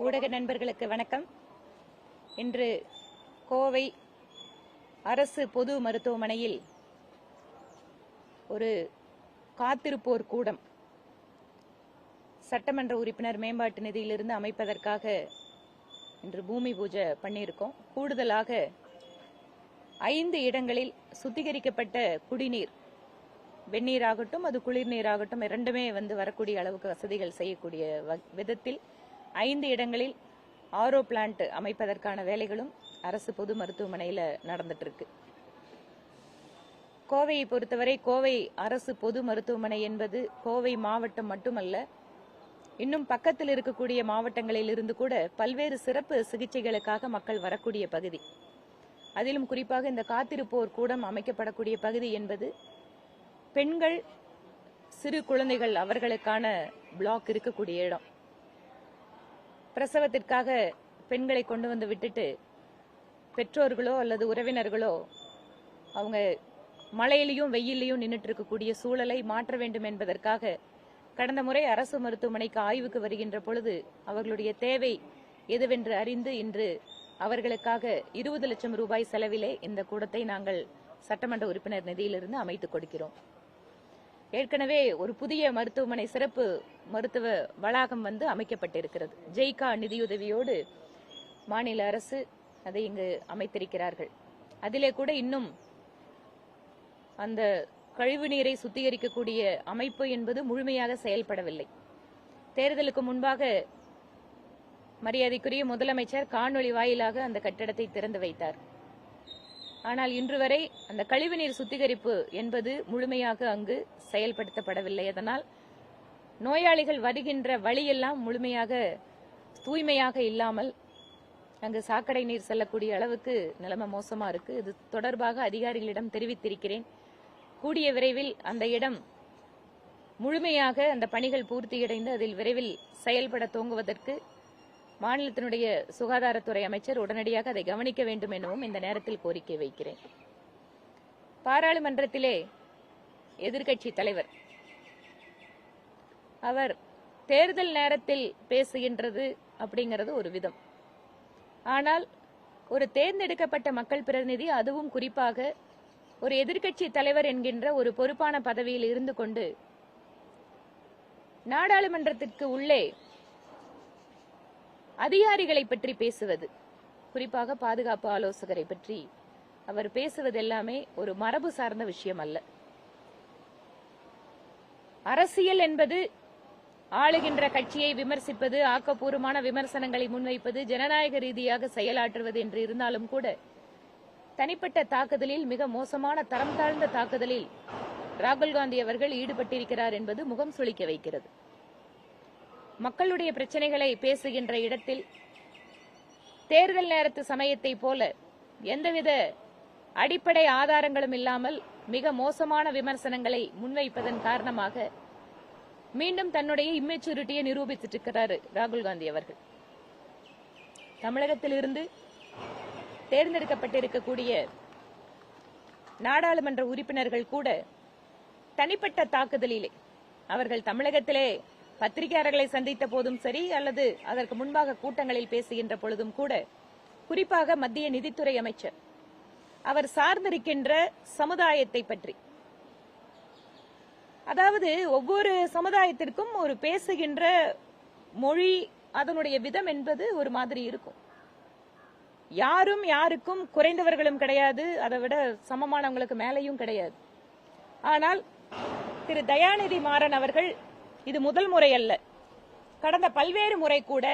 ஊடக நண்பர்களுக்கு வணக்கம். இன்று கோவை அரசு பொது மருத்துவமனையில் ஒரு காத்திருப்போர் கூடம் சட்டமன்ற உறுப்பினர் மேம்பாட்டு நிதியிலிருந்து அமைப்பதற்காக இன்று பூமி பூஜை பண்ணியிருக்கோம். கூடுதலாக ஐந்து இடங்களில் சுத்திகரிக்கப்பட்ட குடிநீர் வெந்நீர் ஆகட்டும் அது குளிர்நீர் ஆகட்டும் இரண்டுமே வந்து வரக்கூடிய அளவுக்கு வசதிகள் செய்யக்கூடிய வ- விதத்தில் ஐந்து இடங்களில் ஆரோ பிளான்ட் அமைப்பதற்கான வேலைகளும் அரசு பொது மருத்துவமனையில் நடந்துட்டு இருக்கு கோவையை பொறுத்தவரை கோவை அரசு பொது மருத்துவமனை என்பது கோவை மாவட்டம் மட்டுமல்ல இன்னும் பக்கத்தில் இருக்கக்கூடிய மாவட்டங்களில் இருந்து கூட பல்வேறு சிறப்பு சிகிச்சைகளுக்காக மக்கள் வரக்கூடிய பகுதி. அதிலும் குறிப்பாக இந்த காத்திருப்போர் கூடம் அமைக்கப்படக்கூடிய பகுதி என்பது பெண்கள் சிறு குழந்தைகள் அவர்களுக்கான பிளாக் இருக்கக்கூடிய இடம். பிரசவத்திற்காக பெண்களை கொண்டு வந்து விட்டுட்டு பெற்றோர்களோ அல்லது உறவினர்களோ அவங்க மழையிலையும் வெயிலையும் நின்றுட்டு இருக்கக்கூடிய சூழலை மாற்ற வேண்டும் என்பதற்காக கடந்த முறை அரசு மருத்துவமனைக்கு ஆய்வுக்கு வருகின்ற பொழுது அவர்களுடைய தேவை எதுவென்று அறிந்து இன்று அவர்களுக்காக இருபது லட்சம் ரூபாய் செலவிலே இந்த கூடத்தை நாங்கள் சட்டமன்ற உறுப்பினர் நிதியிலிருந்து அமைத்துக் கொடுக்கிறோம். ஏற்கனவே ஒரு புதிய மருத்துவமனை சிறப்பு மருத்துவ வளாகம் வந்து அமைக்கப்பட்டிருக்கிறது. ஜெய்கா நிதியுதவியோடு மாநில அரசு அதை இங்கு அமைத்திருக்கிறார்கள். அதிலே கூட இன்னும் அந்த கழிவு நீரை சுத்திகரிக்கக்கூடிய அமைப்பு என்பது முழுமையாக செயல்படவில்லை. தேர்தலுக்கு முன்பாக மரியாதைக்குரிய முதலமைச்சர் காணொளி வாயிலாக அந்த கட்டிடத்தை திறந்து வைத்தார். ஆனால் இன்று வரை அந்த கழிவுநீர் சுத்திகரிப்பு என்பது முழுமையாக அங்கு செயல்படுத்தப்படவில்லை. அதனால் நோயாளிகள் வருகின்ற வழியெல்லாம் முழுமையாக தூய்மையாக இல்லாமல் அங்கு சாக்கடை நீர் செல்லக்கூடிய அளவுக்கு நிலைமை மோசமா இருக்கு. இது தொடர்பாக அதிகாரிகளிடம் தெரிவித்திருக்கிறேன். கூடிய விரைவில் அந்த இடம் முழுமையாக அந்த பணிகள் பூர்த்தியடைந்து அதில் விரைவில் செயல்பட துவங்குவதற்கு மாநிலத்தினுடைய சுகாதாரத்துறை அமைச்சர் உடனடியாக அதை கவனிக்க வேண்டும் எனவும் இந்த நேரத்தில் கோரிக்கை வைக்கிறேன். பாராளுமன்றத்திலே எதிர்க்கட்சி தலைவர் அவர் தேர்தல் நேரத்தில் பேசுகின்றது அப்படிங்கிறது ஒரு விதம். ஆனால் ஒரு தேர்ந்தெடுக்கப்பட்ட மக்கள் பிரதிநிதி அதுவும் குறிப்பாக ஒரு எதிர்க்கட்சி தலைவர் என்கின்ற ஒரு பொறுப்பான பதவியில் இருந்து கொண்டு நாடாளுமன்றத்திற்கு உள்ளே அதிகாரிகளை பற்றி பேசுவது. குறிப்பாக பாதுகாப்பு ஆலோசகரை பற்றி அவர் பேசுவது எல்லாமே ஒரு மரபு சார்ந்த விஷயம் அல்ல. அரசியல் என்பது ஆளுகின்ற கட்சியை விமர்சிப்பது ஆக்கப்பூர்வமான விமர்சனங்களை முன்வைப்பது ஜனநாயக ரீதியாக செயலாற்றுவது என்று இருந்தாலும் கூட தனிப்பட்ட தாக்குதலில் மிக மோசமான தரம் தாழ்ந்த தாக்குதலில் ராகுல் காந்தி அவர்கள் ஈடுபட்டிருக்கிறார் என்பது முகம் சுளிக்க வைக்கிறது. மக்களுடைய பிரச்சனைகளை பேசுகின்ற இடத்தில் தேர்தல் நேரத்து சமயத்தை போல எந்தவித அடிப்படை ஆதாரங்களும் இல்லாமல் மிக மோசமான விமர்சனங்களை முன்வைப்பதன் காரணமாக மீண்டும் தன்னுடைய இம்மெச்சூரிட்டியை நிரூபித்திருக்கிறார் ராகுல் காந்தி அவர்கள். தமிழகத்திலிருந்து தேர்ந்தெடுக்கப்பட்டிருக்கக்கூடிய நாடாளுமன்ற உறுப்பினர்கள் கூட தனிப்பட்ட தாக்குதலிலே அவர்கள் தமிழகத்திலே பத்திரிகையாளர்களை சந்தித்த போதும் சரி அல்லது அதற்கு முன்பாக கூட்டங்களில் பேசுகின்ற பொழுதும் கூட குறிப்பாக மத்திய நிதித்துறை அமைச்சர் அவர் சார்ந்திருக்கின்ற சமுதாயத்தை பற்றி. அதாவது ஒவ்வொரு சமுதாயத்திற்கும் ஒரு பேசுகின்ற மொழி அதனுடைய விதம் என்பது ஒரு மாதிரி இருக்கும். யாரும் யாருக்கும் குறைந்தவர்களும் கிடையாது அதை விட சமமானவங்களுக்கு மேலையும் கிடையாது. ஆனால் திரு தயாநிதி மாறன் அவர்கள் இது முதல் முறை அல்ல. கடந்த பல்வேறு முறை கூட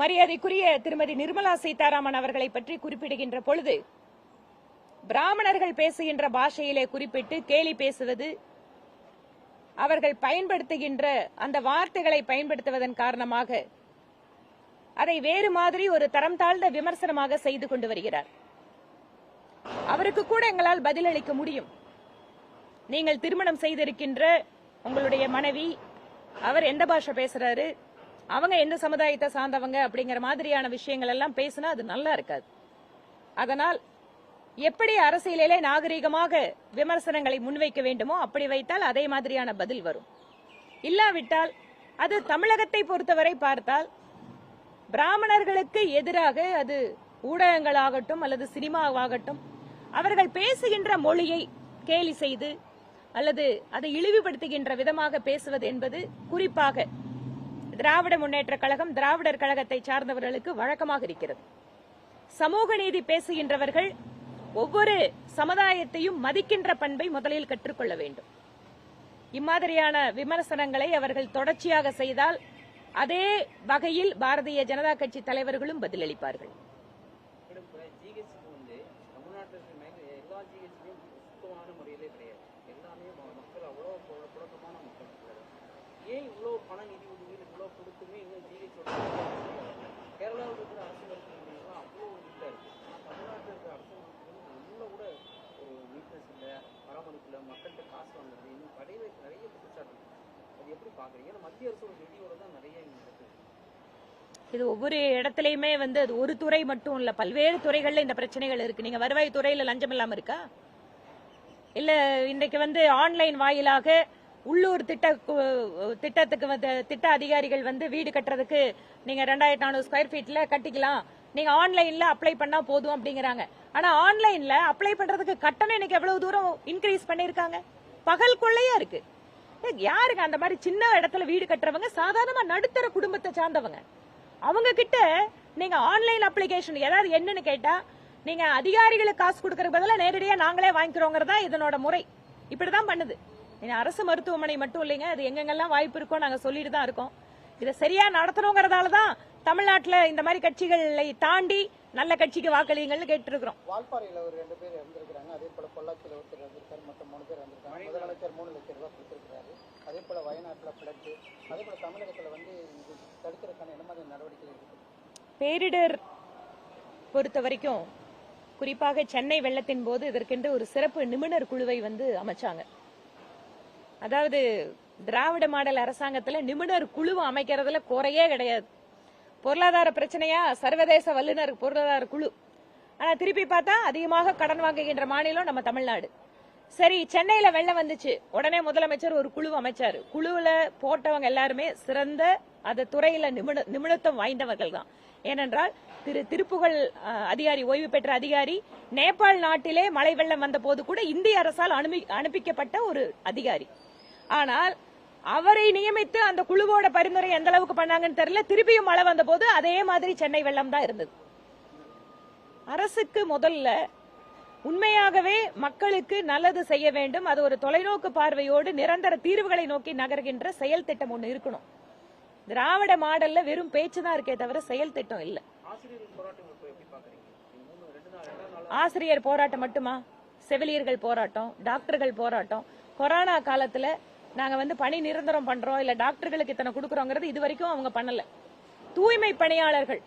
மரியாதைக்குரிய திருமதி நிர்மலா சீதாராமன் அவர்களை பற்றி குறிப்பிடுகின்ற பொழுது பிராமணர்கள் பேசுகின்ற பாஷையிலே குறிப்பிட்டு கேலி பேசுவது அவர்கள் பயன்படுத்துகின்ற அந்த வார்த்தைகளை பயன்படுத்துவதன் காரணமாக அதை வேறு மாதிரி ஒரு தரம் தாழ்ந்த விமர்சனமாக செய்து கொண்டு வருகிறார். அவருக்கு கூட எங்களால் பதிலளிக்க முடியும். நீங்கள் திருமணம் செய்திருக்கின்ற உங்களுடைய மனைவி அவர் எந்த பாஷை பேசுறாரு அவங்க எந்த சமுதாயத்தை சார்ந்தவங்க அப்படிங்கிற மாதிரியான விஷயங்கள் எல்லாம் பேசினா அது நல்லா இருக்காது. அதனால் எப்படி அரசியலிலே நாகரிகமாக விமர்சனங்களை முன்வைக்க வேண்டுமோ அப்படி வைத்தால் அதே மாதிரியான பதில் வரும். இல்லாவிட்டால் அது தமிழகத்தை பொறுத்தவரை பார்த்தால் பிராமணர்களுக்கு எதிராக அது ஊடகங்களாகட்டும் அல்லது சினிமாவாகட்டும் அவர்கள் பேசுகின்ற மொழியை கேலி செய்து அல்லது அதை இழிவுபடுத்துகின்ற விதமாக பேசுவது என்பது குறிப்பாக திராவிட முன்னேற்ற கழகம் திராவிடர் கழகத்தை சார்ந்தவர்களுக்கு வழக்கமாக இருக்கிறது. சமூக நீதி பேசுகின்றவர்கள் ஒவ்வொரு சமுதாயத்தையும் மதிக்கின்ற பண்பை முதலில் கற்றுக்கொள்ள வேண்டும். இம்மாதிரியான விமர்சனங்களை அவர்கள் தொடர்ச்சியாக செய்தால் அதே வகையில் பாரதிய ஜனதா கட்சி தலைவர்களும் பதிலளிப்பார்கள். ஏன் இவ்வளோ பண நிதி உதவிகள் இவ்வளோ கொடுத்துமே இன்னும் ஜிஹெச் கேரளாவில் இருக்கிற அரசு மருத்துவமனைகள்லாம் அவ்வளோ ஒரு இதாக இருக்குது தமிழ்நாட்டில் இருக்கிற அரசு மருத்துவமனைகள் இன்னும் கூட ஒரு நீட்னஸ் இல்லை பராமரிப்பில் மக்கள்கிட்ட காசு வாங்குறது இன்னும் கிடையவே நிறைய குற்றச்சாட்டு இருக்கு. அது எப்படி பார்க்குறீங்க ஏன்னா மத்திய அரசோட நிதியோட தான் நிறைய நடக்குது இது ஒவ்வொரு இடத்துலையுமே வந்து அது ஒரு துறை மட்டும் இல்லை பல்வேறு துறைகளில் இந்த பிரச்சனைகள் இருக்குது நீங்கள் வருவாய் துறையில் லஞ்சம் இல்லாமல் இருக்கா? இல்லை இன்றைக்கு வந்து ஆன்லைன் வாயிலாக உள்ளூர் திட்ட திட்டத்துக்கு வந்து திட்ட அதிகாரிகள் வந்து வீடு கட்டுறதுக்கு நீங்க ரெண்டாயிரத்தி நானூறு ஸ்கொயர் ஃபீட்ல கட்டிக்கலாம். நீங்க ஆன்லைன்ல அப்ளை பண்ணா போதும் அப்படிங்கிறாங்க. ஆனா ஆன்லைன்ல அப்ளை பண்றதுக்கு கட்டணம் இன்னைக்கு எவ்வளவு தூரம் இன்க்ரீஸ் பண்ணிருக்காங்க பகல் கொள்ளையா இருக்கு. யாருங்க அந்த மாதிரி சின்ன இடத்துல வீடு கட்டுறவங்க? சாதாரணமா நடுத்தர குடும்பத்தை சார்ந்தவங்க. அவங்க கிட்ட நீங்க ஆன்லைன் அப்ளிகேஷன் ஏதாவது என்னன்னு கேட்டா நீங்க அதிகாரிகளுக்கு காசு கொடுக்கறதுக்கு பதிலாக நேரடியா நாங்களே வாங்கிக்கிறோங்கிறதா இதனோட முறை. இப்படிதான் பண்ணுது. நீங்க அரசு மருத்துவமனை மட்டும் இல்லைங்க. அது எங்கெங்கெல்லாம் வாய்ப்பு இருக்கோ நாங்க சொல்லிட்டு தான் இருக்கோம். இதை சரியா நடத்தணுங்கிறதால தான் தமிழ்நாட்டுல இந்த மாதிரி கட்சிகளை தாண்டி நல்ல கட்சிக்கு வாக்களிங்கள்னு கேட்டு இருக்கிறோம் வால்பாறையில் ஒரு ரெண்டு பேர் இறந்திருக்கிறாங்க அதே போல பொள்ளாச்சியில் ஒருத்தர் இறந்திருக்காரு மொத்தம் மூணு பேர் இறந்திருக்காங்க முதலமைச்சர் மூணு லட்சம் ரூபாய் கொடுத்திருக்கிறாரு. அதே போல வயநாட்டில் பிளட்டு அதே போல தமிழகத்தில் வந்து தடுக்கிறதுக்கான என்ன மாதிரி நடவடிக்கை இருக்கு. பேரிடர் பொறுத்த வரைக்கும் குறிப்பாக சென்னை வெள்ளத்தின் போது இதற்கென்று ஒரு சிறப்பு நிபுணர் குழுவை வந்து அமைச்சாங்க. அதாவது திராவிட மாடல் அரசாங்கத்துல நிபுணர் குழு அமைக்கிறதுல குறையே கிடையாது. பொருளாதார பிரச்சனையா சர்வதேச வல்லுநர் பொருளாதார குழு. ஆனா திருப்பி பார்த்தா அதிகமாக கடன் வாங்குகின்ற மாநிலம் நம்ம தமிழ்நாடு. சரி சென்னையில வெள்ளம் வந்துச்சு. உடனே முதலமைச்சர் ஒரு குழு அமைச்சாரு. குழுவுல போட்டவங்க எல்லாருமே சிறந்த அந்த துறையில நிபுண நிபுணத்துவம் வாய்ந்தவர்கள் தான். ஏனென்றால் திரு திருப்புகழ் அதிகாரி ஓய்வு பெற்ற அதிகாரி நேபாள் நாட்டிலே மழை வெள்ளம் வந்த போது கூட இந்திய அரசால் அனுப்பி அனுப்பிக்கப்பட்ட ஒரு அதிகாரி. ஆனால் அவரை நியமித்து அந்த குழுவோட பரிந்துரை எந்த அளவுக்கு பண்ணாங்கன்னு தெரியல. திருப்பியும் மழை வந்த போது அதே மாதிரி சென்னை வெள்ளம் தான் இருந்தது. அரசுக்கு முதல்ல உண்மையாகவே மக்களுக்கு நல்லது செய்ய வேண்டும். அது ஒரு தொலைநோக்கு பார்வையோடு நிரந்தர தீர்வுகளை நோக்கி நகர்கின்ற செயல் திட்டம் ஒண்ணு இருக்கணும். திராவிட மாடல்ல வெறும் பேச்சு தான் இருக்கே தவிர செயல் திட்டம் இல்ல. ஆசிரியர் போராட்டம் மட்டுமா? செவிலியர்கள் போராட்டம் டாக்டர்கள் போராட்டம். கொரோனா காலத்துல நாங்க வந்து பணி நிரந்தரம் பண்றோம் இல்ல டாக்டர்களுக்கு இத்தனை கொடுக்கறோங்கிறது இது வரைக்கும் அவங்க பண்ணல. தூய்மை பணியாளர்கள்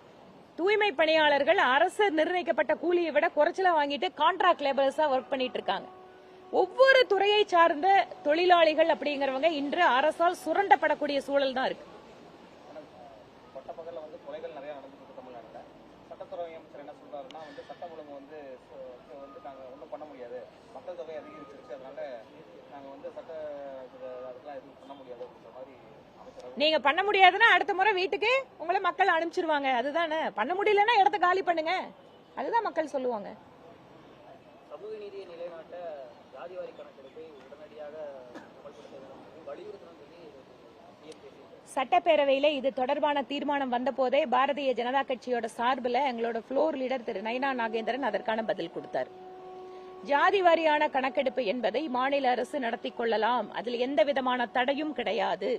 தூய்மை பணியாளர்கள் அரசு நிர்ணயிக்கப்பட்ட கூலியை விட குறைச்சல வாங்கிட்டு கான்ட்ராக்ட் லேபர்ஸா ஒர்க் பண்ணிட்டு இருக்காங்க. ஒவ்வொரு துறையை சார்ந்த தொழிலாளிகள் அப்படிங்கிறவங்க இன்று அரசால் சுரண்டப்படக்கூடிய சூழல் தான் இருக்கு பட்டப்பகலில் வந்து கொலைகள் நிறைய நடந்துருக்கு தமிழ்நாட்டில் சட்டத்துறை அமைச்சர் என்ன சொல்றாருன்னா வந்து சட்டம் ஒழுங்கு வந்து வந்து நாங்கள் ஒன்றும் பண்ண முடியாது. மக்கள் தொகை அதிகரிச்சிருச்சு அதனால நாங்கள் வந்து சட்ட அதெல்லாம் எதுவும் பண்ண முடியாது அப்படின்ற மாதிரி நீங்க பண்ண முடியாதுன்னா அடுத்த முறை வீட்டுக்கு உங்களை மக்கள் அனுப்பிச்சிருவாங்க. அதுதானே. பண்ண முடியலன்னா இடத்த காலி பண்ணுங்க. அதுதான் மக்கள் சொல்லுவாங்க. சமூக நீதியை நிலைநாட்ட ஜாதிவாரி கணக்கெடுப்பை உடனடியாக அமல்படுத்த வலியுறுத்தணும் சொல்லி சட்டப்பேரவையில இது தொடர்பான தீர்மானம் வந்த போதே பாரதிய ஜனதா கட்சியோட சார்பில் எங்களோட ஃப்ளோர் லீடர் திரு நைனா நாகேந்திரன் அதற்கான பதில் கொடுத்தார். ஜாதி வாரியான கணக்கெடுப்பு என்பதை மாநில அரசு நடத்தி கொள்ளலாம். அதில் எந்த விதமான தடையும் கிடையாது.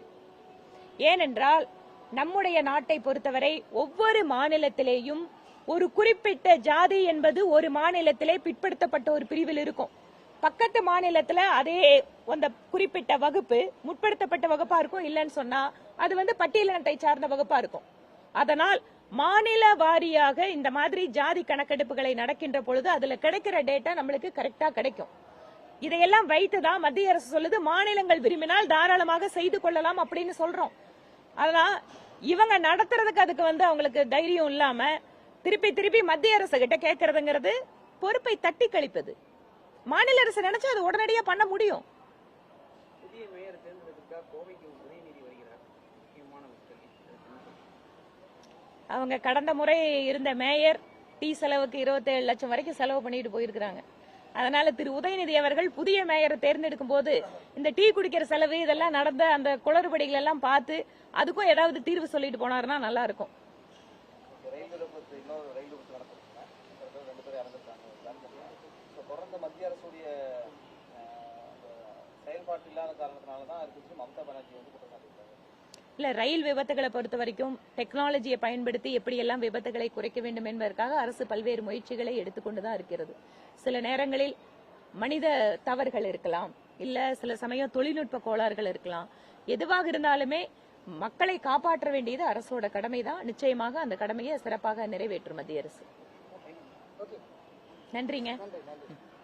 ஏனென்றால் நம்முடைய நாட்டை பொறுத்தவரை ஒவ்வொரு மாநிலத்திலேயும் ஒரு குறிப்பிட்ட ஜாதி என்பது ஒரு மாநிலத்திலே பிற்படுத்தப்பட்ட ஒரு பிரிவில் இருக்கும். பக்கத்து மாநிலத்துல அதே அந்த குறிப்பிட்ட வகுப்பு முற்படுத்தப்பட்ட வகுப்பா இருக்கும் இல்லைன்னு சொன்னா அது வந்து பட்டியலினத்தை சார்ந்த வகுப்பா இருக்கும். அதனால் மாநில வாரியாக இந்த மாதிரி ஜாதி கணக்கெடுப்புகளை நடக்கின்ற பொழுது அதுல கிடைக்கிற டேட்டா நம்மளுக்கு கரெக்டா கிடைக்கும். இதையெல்லாம் வைத்துதான் மத்திய அரசு சொல்லுது மாநிலங்கள் விரும்பினால் தாராளமாக செய்து கொள்ளலாம் அப்படின்னு சொல்றோம். ஆனா இவங்க நடத்துறதுக்கு அதுக்கு வந்து அவங்களுக்கு தைரியம் இல்லாம திருப்பி திருப்பி மத்திய அரசு கிட்ட கேட்கறதுங்கிறது பொறுப்பை தட்டி கழிப்பது. மாநில அரசு நினைச்சா அது உடனடியா பண்ண முடியும். அவங்க கடந்த முறை இருந்த மேயர் டீ செலவுக்கு இருபத்தேழு லட்சம் வரைக்கும் செலவு பண்ணிட்டு போயிருக்கிறாங்க. அதனால திரு உதயநிதி அவர்கள் புதிய மேயரை தேர்ந்தெடுக்கும் போது இந்த டீ குடிக்கிற செலவு இதெல்லாம் நடந்த அந்த குளறுபடிகள் எல்லாம் பார்த்து அதுக்கும் ஏதாவது தீர்வு சொல்லிட்டு போனாருன்னா நல்லா இருக்கும். மத்திய அரசுடைய செயல்பாட்டு இல்லாத காரணத்தினால தான் இருக்கு மம்தா பானர்ஜி வந்து சாட்டியிருக்காங்க இல்ல ரயில் விபத்துகளை பொறுத்த வரைக்கும் டெக்னாலஜியை பயன்படுத்தி எப்படியெல்லாம் விபத்துகளை குறைக்க வேண்டும் என்பதற்காக அரசு பல்வேறு முயற்சிகளை எடுத்துக்கொண்டுதான் இருக்கிறது. சில நேரங்களில் மனித தவறுகள் இருக்கலாம் இல்ல சில சமயம் தொழில்நுட்ப கோளாறுகள் இருக்கலாம். எதுவாக இருந்தாலுமே மக்களை காப்பாற்ற வேண்டியது அரசோட கடமைதான். நிச்சயமாக அந்த கடமையை சிறப்பாக நிறைவேற்றும் மத்திய அரசு. நன்றிங்க.